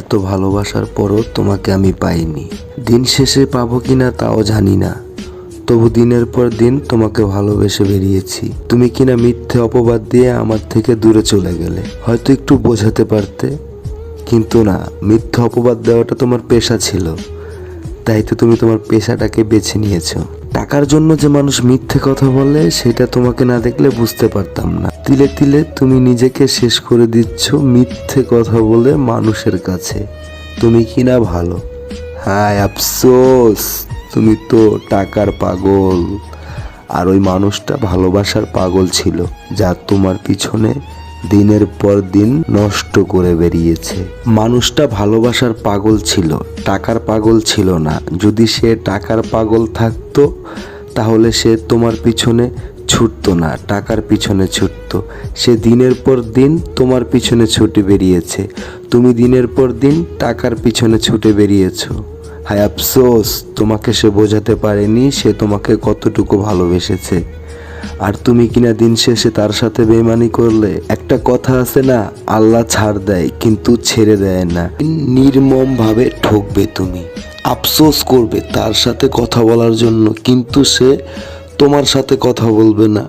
এত ভালোবাসার পরও তোমাকে আমি পাইনি। দিন শেষে পাবো কিনা তাও জানি না। তবু দিনের পর দিন তোমাকে ভালোবেসে বেরিয়েছি। তুমি কিনা মিথ্যে অপবাদ দিয়ে আমার থেকে দূরে চলে গেলে। হয়তো একটু বোঝাতে পারতে, কিন্তু না, মিথ্যে অপবাদ দেওয়াটা তোমার পেশা ছিল। তাই তো তুমি তোমার পেশাটাকে বেছে নিয়েছো। টাকার জন্য যে মানুষ মিথ্যে কথা বলে, সেটা তোমাকে না দেখলে বুঝতে পারতাম না। তিলে তিলে তুমি নিজেকে শেষ করে দিচ্ছ মিথ্যে কথা বলে মানুষের কাছে। তুমি কিনা ভালো? হায় আফসোস! তুমি তো টাকার পাগল। আর ওই মানুষটা ভালোবাসার পাগল ছিল যা তোমার পিছনে দিনের পর দিন নষ্ট করে বেরিয়েছে। মানুষটা ভালোবাসার পাগল ছিল, টাকার পাগল ছিল না। যদি সে টাকার পাগল থাকতো, তাহলে সে তোমার পিছনে ছুটতো না, টাকার পিছনে ছুটতো। সে দিনের পর দিন তোমার পিছনে ছুটে বেরিয়েছে। তুমি দিনের পর দিন টাকার পিছনে ছুটে বেরিয়েছো। হায় আফসোস, তোমাকে সে বোঝাতে পারেনি, সে তোমাকে কতটুকু ভালোবেসেছে। আর তুমি কিনা দিন শেষে তার সাথে বেমানি করলে, একটা কথা আছে না, আল্লাহ ছাড় দেয়, কিন্তু ছেড়ে দেয় না। নির্মম ভাবে ঠকবে তুমি, আফসোস করবে তার সাথে কথা বলার জন্য, কিন্তু সে তোমার সাথে কথা বলবে না।